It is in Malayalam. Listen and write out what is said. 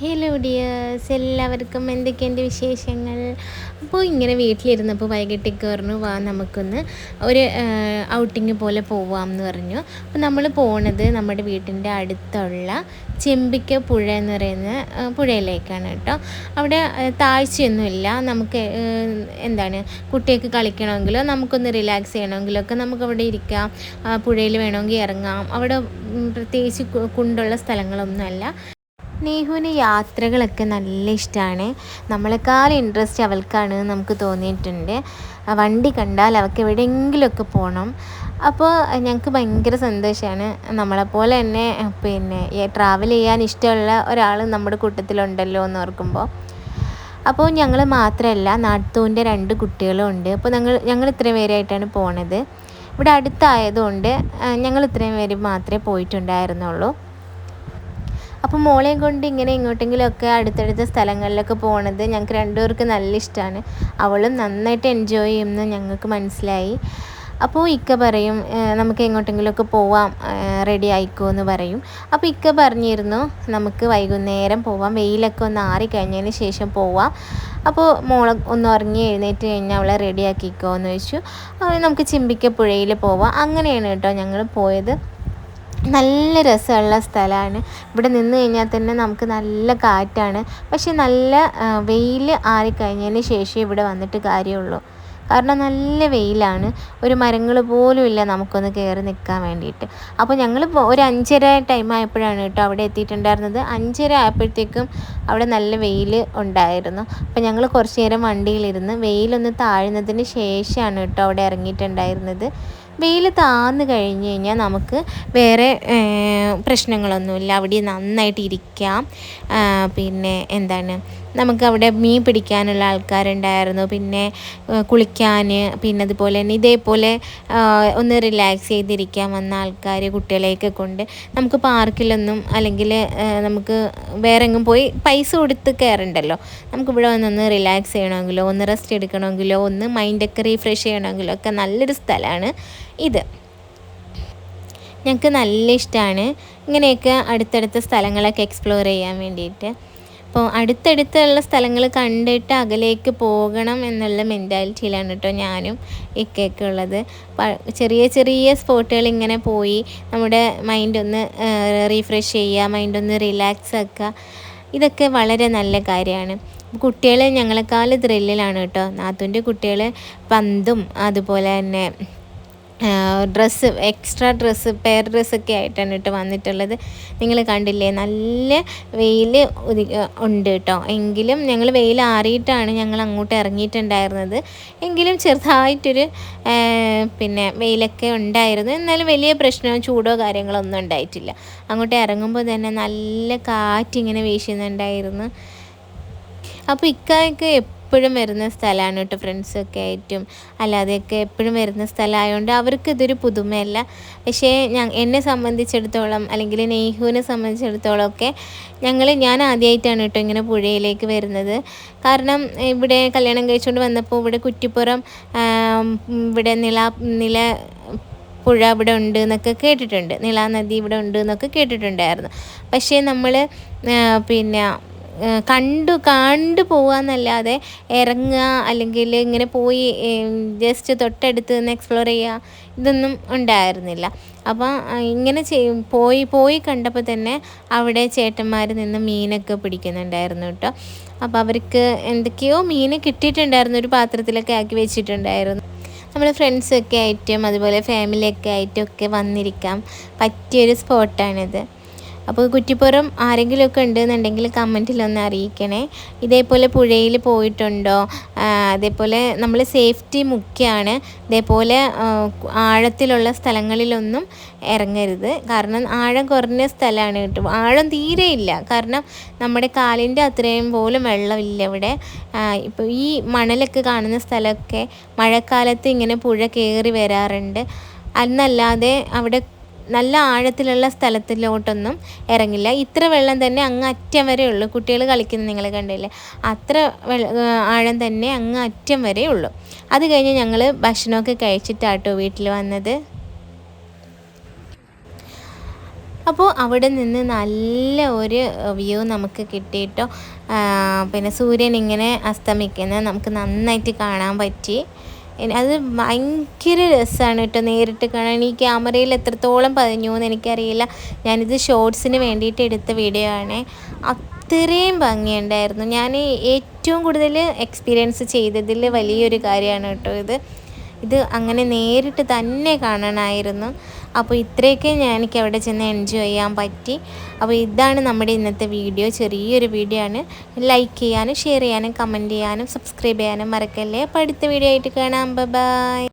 ഹലോ ഡിയേഴ്സ് എല്ലാവർക്കും എന്തൊക്കെയുണ്ട് വിശേഷങ്ങൾ? അപ്പോൾ ഇങ്ങനെ വീട്ടിലിരുന്നപ്പോൾ വൈകിട്ടേക്ക് പറഞ്ഞു വാ നമുക്കൊന്ന് ഒരു ഔട്ടിങ് പോലെ പോവാം എന്ന് പറഞ്ഞു. അപ്പോൾ നമ്മൾ പോണത് നമ്മുടെ വീട്ടിന്റെ അടുത്തുള്ള ചെമ്പിക്ക പുഴ എന്ന് പറയുന്ന പുഴയിലേക്കാണ് കേട്ടോ. അവിടെ താഴ്ചയൊന്നുമില്ല. നമുക്ക് എന്താണ് കുട്ടികൾക്ക് കളിക്കണമെങ്കിലോ നമുക്കൊന്ന് റിലാക്സ് ചെയ്യണമെങ്കിലോ ഒക്കെ നമുക്ക് അവിടെ ഇരിക്കാം പുഴയിൽ വേണമെങ്കിൽ ഇറങ്ങാം. അവിടെ പ്രത്യേകിച്ച് കുണ്ടുള്ള സ്ഥലങ്ങളൊന്നുമല്ല. നേഹുവിന് യാത്രകളൊക്കെ നല്ല ഇഷ്ടമാണ് നമ്മളെക്കാൾ ഇൻട്രസ്റ്റ് അവൾക്കാണ് നമുക്ക് തോന്നിയിട്ടുണ്ട്. വണ്ടി കണ്ടാൽ അവൾക്ക് എവിടെയെങ്കിലുമൊക്കെ പോകണം അപ്പോൾ ഞങ്ങൾക്ക് ഭയങ്കര സന്തോഷമാണ്. നമ്മളെപ്പോലെ തന്നെ പിന്നെ ട്രാവൽ ചെയ്യാൻ ഇഷ്ടമുള്ള ഒരാൾ നമ്മുടെ കൂട്ടത്തിലുണ്ടല്ലോ എന്ന് ഓർക്കുമ്പോൾ. അപ്പോൾ ഞങ്ങൾ മാത്രമല്ല നാട്ടൂന്റെ രണ്ട് കുട്ടികളും ഉണ്ട്. അപ്പോൾ ഞങ്ങൾ ഞങ്ങൾ ഇത്രയും പേരായിട്ടാണ് പോണത്. ഇവിടെ അടുത്തായതുകൊണ്ട് ഞങ്ങൾ ഇത്രയും പേര് മാത്രമേ പോയിട്ടുണ്ടായിരുന്നുള്ളൂ. അപ്പോൾ മോളെ കൊണ്ട് ഇങ്ങനെ ഇങ്ങോട്ടെങ്കിലുമൊക്കെ അടുത്തടുത്ത സ്ഥലങ്ങളിലൊക്കെ പോണത് ഞങ്ങൾക്ക് രണ്ടുപേർക്ക് നല്ല ഇഷ്ടമാണ് അവളും നന്നായിട്ട് എൻജോയ് ചെയ്യുമെന്ന് ഞങ്ങൾക്ക് മനസ്സിലായി. അപ്പോൾ ഇക്ക പറയും നമുക്ക് എങ്ങോട്ടെങ്കിലുമൊക്കെ പോവാം റെഡി ആയിക്കോ എന്ന് പറയും. അപ്പോൾ ഇക്ക പറഞ്ഞിരുന്നു നമുക്ക് വൈകുന്നേരം പോവാം വെയിലൊക്കെ ഒന്ന് ആറി കഴിഞ്ഞതിന് ശേഷം പോവാം. അപ്പോൾ മോളെ ഒന്ന് ഉറങ്ങി എഴുന്നേറ്റ് കഴിഞ്ഞാൽ അവളെ റെഡി ആക്കിക്കോ എന്ന് ചോദിച്ചു. നമുക്ക് ചിമ്പിക്ക പുഴയിൽ പോവാം. അങ്ങനെയാണ് കേട്ടോ ഞങ്ങൾ പോയത്. നല്ല രസമുള്ള സ്ഥലമാണ്. ഇവിടെ നിന്ന് കഴിഞ്ഞാൽ തന്നെ നമുക്ക് നല്ല കാറ്റാണ്. പക്ഷെ നല്ല വെയിൽ ആറിക്കഴിഞ്ഞതിന് ശേഷം ഇവിടെ വന്നിട്ട് കാര്യമുള്ളൂ. കാരണം നല്ല വെയിലാണ്. ഒരു മരങ്ങൾ പോലും ഇല്ല നമുക്കൊന്ന് കയറി നിൽക്കാൻ വേണ്ടിയിട്ട്. അപ്പോൾ ഞങ്ങൾ ഒരു അഞ്ചര ടൈം ആയപ്പോഴാണ് കേട്ടോ അവിടെ എത്തിയിട്ടുണ്ടായിരുന്നത്. അഞ്ചര ആയപ്പോഴത്തേക്കും അവിടെ നല്ല വെയിൽ ഉണ്ടായിരുന്നു. അപ്പോൾ ഞങ്ങൾ കുറച്ച് നേരം വണ്ടിയിലിരുന്ന് വെയിലൊന്ന് താഴ്ന്നതിന് ശേഷമാണ് കേട്ടോ അവിടെ ഇറങ്ങിയിട്ടുണ്ടായിരുന്നത്. വെയിൽ താന്ന് കഴിഞ്ഞ് കഴിഞ്ഞാൽ നമുക്ക് വേറെ പ്രശ്നങ്ങളൊന്നുമില്ല. അവിടെ നന്നായിട്ട് ഇരിക്കാം പിന്നെ എന്താണ്? നമുക്ക് അവിടെ മീൻ പിടിക്കാനുള്ള ആൾക്കാരുണ്ടായിരുന്നു. പിന്നെ കുളിക്കാൻ പിന്നെ അതുപോലെ തന്നെ ഇതേപോലെ ഒന്ന് റിലാക്സ് ചെയ്തിരിക്കാൻ വന്ന ആൾക്കാർ കുട്ടികളെയൊക്കെ കൊണ്ട് നമുക്ക് പാർക്കിലൊന്നും അല്ലെങ്കിൽ നമുക്ക് വേറെ എങ്ങും പോയി പൈസ കൊടുത്ത് കയറണ്ടല്ലോ. നമുക്കിവിടെ വന്നൊന്ന് റിലാക്സ് ചെയ്യണമെങ്കിലോ ഒന്ന് റെസ്റ്റ് എടുക്കണമെങ്കിലോ ഒന്ന് മൈൻഡൊക്കെ റീഫ്രഷ് ചെയ്യണമെങ്കിലോ ഒക്കെ നല്ലൊരു സ്ഥലമാണ് ഇത്. ഞങ്ങൾക്ക് നല്ല ഇഷ്ടമാണ് ഇങ്ങനെയൊക്കെ അടുത്തടുത്ത സ്ഥലങ്ങളൊക്കെ എക്സ്പ്ലോർ ചെയ്യാൻ വേണ്ടിയിട്ട്. അപ്പോൾ അടുത്തടുത്തുള്ള സ്ഥലങ്ങൾ കണ്ടിട്ട് അകലേക്ക് പോകണം എന്നുള്ള മെന്റാലിറ്റിയിലാണ് കേട്ടോ ഞാനും ഇക്കയൊക്കെ ഉള്ളത്. ചെറിയ ചെറിയ സ്പോട്ടുകൾ ഇങ്ങനെ പോയി നമ്മുടെ മൈൻഡ് ഒന്ന് റീഫ്രഷ് ചെയ്യുക മൈൻഡ് ഒന്ന് റിലാക്സ് ആക്കുക. ഇതൊക്കെ വളരെ നല്ല കാര്യമാണ്. കുട്ടികൾ ഞങ്ങളെക്കാൾ ത്രില്ലിലാണ് കേട്ടോ. നാത്തുന്റെ കുട്ടികൾ പന്തും അതുപോലെ തന്നെ ഡ്രസ്സ് എക്സ്ട്രാ ഡ്രസ്സ് പെയർ ഡ്രസ്സൊക്കെ ആയിട്ടാണ് കേട്ടോ വന്നിട്ടുള്ളത്. നിങ്ങൾ കണ്ടില്ലേ നല്ല വെയിൽ ഉണ്ട് കേട്ടോ. എങ്കിലും ഞങ്ങൾ വെയിൽ ആറിയിട്ടാണ് ഞങ്ങൾ അങ്ങോട്ട് ഇറങ്ങിയിട്ടുണ്ടായിരുന്നത്. എങ്കിലും ചെറുതായിട്ടൊരു പിന്നെ വെയിലൊക്കെ ഉണ്ടായിരുന്നു. എന്നാലും വലിയ പ്രശ്നമോ ചൂടോ കാര്യങ്ങളോ ഒന്നും ഉണ്ടായിട്ടില്ല. അങ്ങോട്ട് ഇറങ്ങുമ്പോൾ തന്നെ നല്ല കാറ്റിങ്ങനെ വീശുന്നുണ്ടായിരുന്നു. അപ്പോൾ ഇക്കായൊക്കെ എപ്പോഴും വരുന്ന സ്ഥലമാണ് കേട്ടോ ഫ്രണ്ട്സൊക്കെ ആയിട്ടും. അല്ലാതെയൊക്കെ എപ്പോഴും വരുന്ന സ്ഥലമായതുകൊണ്ട് അവർക്ക് ഇതൊരു പുതുമയല്ല. പക്ഷേ ഞാൻ എന്നെ സംബന്ധിച്ചിടത്തോളം അല്ലെങ്കിൽ നെയ്ഹുവിനെ സംബന്ധിച്ചിടത്തോളം ഒക്കെ ഞങ്ങൾ ഞാൻ ആദ്യമായിട്ടാണ് കേട്ടോ ഇങ്ങനെ പുഴയിലേക്ക് വരുന്നത്. കാരണം ഇവിടെ കല്യാണം കഴിച്ചുകൊണ്ട് വന്നപ്പോൾ ഇവിടെ കുറ്റിപ്പുറം ഇവിടെ നില നില പുഴ ഇവിടെ ഉണ്ട് എന്നൊക്കെ കേട്ടിട്ടുണ്ട്. നിലാ നദി ഇവിടെ ഉണ്ട് എന്നൊക്കെ കേട്ടിട്ടുണ്ടായിരുന്നു. പക്ഷേ നമ്മൾ പിന്നെ കണ്ടു കണ്ടു പോവാന്നല്ലാതെ ഇറങ്ങുക അല്ലെങ്കിൽ ഇങ്ങനെ പോയി ജസ്റ്റ് തൊട്ടടുത്ത് നിന്ന് എക്സ്പ്ലോർ ചെയ്യുക ഇതൊന്നും ഉണ്ടായിരുന്നില്ല. അപ്പോൾ ഇങ്ങനെ ചെയ്യും പോയി പോയി കണ്ടപ്പോൾ തന്നെ അവിടെ ചേട്ടന്മാർ നിന്ന് മീനൊക്കെ പിടിക്കുന്നുണ്ടായിരുന്നു കേട്ടോ. അപ്പോൾ അവർക്ക് എന്തൊക്കെയോ മീൻ കിട്ടിയിട്ടുണ്ടായിരുന്നു ഒരു പാത്രത്തിലൊക്കെ ആക്കി വെച്ചിട്ടുണ്ടായിരുന്നു. നമ്മൾ ഫ്രണ്ട്സൊക്കെ ആയിട്ടും അതുപോലെ ഫാമിലിയൊക്കെ ആയിട്ടും ഒക്കെ വന്നിരിക്കാം പറ്റിയൊരു സ്പോട്ടാണിത് അപ്പോൾ കുറ്റിപ്പുറം ആരെങ്കിലുമൊക്കെ ഉണ്ടെന്നുണ്ടെങ്കിൽ കമന്റിലൊന്ന് അറിയിക്കണേ. ഇതേപോലെ പുഴയിൽ പോയിട്ടുണ്ടോ? അതേപോലെ നമ്മൾ സേഫ്റ്റി മുഖ്യമാണ് ഇതേപോലെ ആഴത്തിലുള്ള സ്ഥലങ്ങളിലൊന്നും ഇറങ്ങരുത്. കാരണം ആഴം കുറഞ്ഞ സ്ഥലമാണ് കേട്ടോ. ആഴം തീരെ ഇല്ല. കാരണം നമ്മുടെ കാലിന്റെ അത്രയും പോലും വെള്ളമില്ല ഇവിടെ. ഇപ്പോൾ ഈ മണലൊക്കെ കാണുന്ന സ്ഥലമൊക്കെ മഴക്കാലത്ത് ഇങ്ങനെ പുഴ കയറി വരാറുണ്ട്. അന്നല്ലാതെ അവിടെ നല്ല ആഴത്തിലുള്ള സ്ഥലത്തിലോട്ടൊന്നും ഇറങ്ങില്ല. ഇത്ര വെള്ളം തന്നെ അങ്ങ് അറ്റം വരെ ഉള്ളൂ. കുട്ടികൾ കളിക്കുന്നത് നിങ്ങൾ കണ്ടില്ലേ? അത്ര ആഴം തന്നെ അങ്ങ് അറ്റം വരെ ഉള്ളൂ. അത് കഴിഞ്ഞ് ഞങ്ങൾ ഭക്ഷണമൊക്കെ കഴിച്ചിട്ടാട്ടോ വീട്ടിൽ വന്നത്. അപ്പോൾ അവിടെ നിന്ന് നല്ല ഒരു വ്യൂ നമുക്ക് കിട്ടിയിട്ടോ. പിന്നെ സൂര്യൻ ഇങ്ങനെ അസ്തമിക്കുന്നത് നമുക്ക് നന്നായിട്ട് കാണാൻ പറ്റി. അത് ഭയങ്കര രസമാണ് കേട്ടോ നേരിട്ട് കാണാൻ. ഈ ക്യാമറയിൽ എത്രത്തോളം പതിഞ്ഞു എന്ന് എനിക്കറിയില്ല. ഞാനിത് ഷോർട്സിന് വേണ്ടിയിട്ട് എടുത്ത വീഡിയോ ആണ്. അത്രയും ഭംഗിയുണ്ടായിരുന്നു. ഞാൻ ഏറ്റവും കൂടുതൽ എക്സ്പീരിയൻസ് ചെയ്തതിൽ വലിയൊരു കാര്യമാണ് കേട്ടോ ഇത്. ഇത് അങ്ങനെ നേരിട്ട് തന്നെ കാണണമായിരുന്നു അപ്പോൾ ഇത്രയൊക്കെ ഞാൻ എനിക്ക് അവിടെ ചെന്ന് എൻജോയ് ചെയ്യാൻ പറ്റി. അപ്പോൾ ഇതാണ് നമ്മുടെ ഇന്നത്തെ വീഡിയോ ചെറിയൊരു വീഡിയോ ആണ്. ലൈക്ക് ചെയ്യാനും ഷെയർ ചെയ്യാനും കമന്റ് ചെയ്യാനും സബ്സ്ക്രൈബ് ചെയ്യാനും മറക്കല്ലേ? അപ്പോൾ അടുത്ത വീഡിയോ ആയിട്ട് കാണാം. ബൈ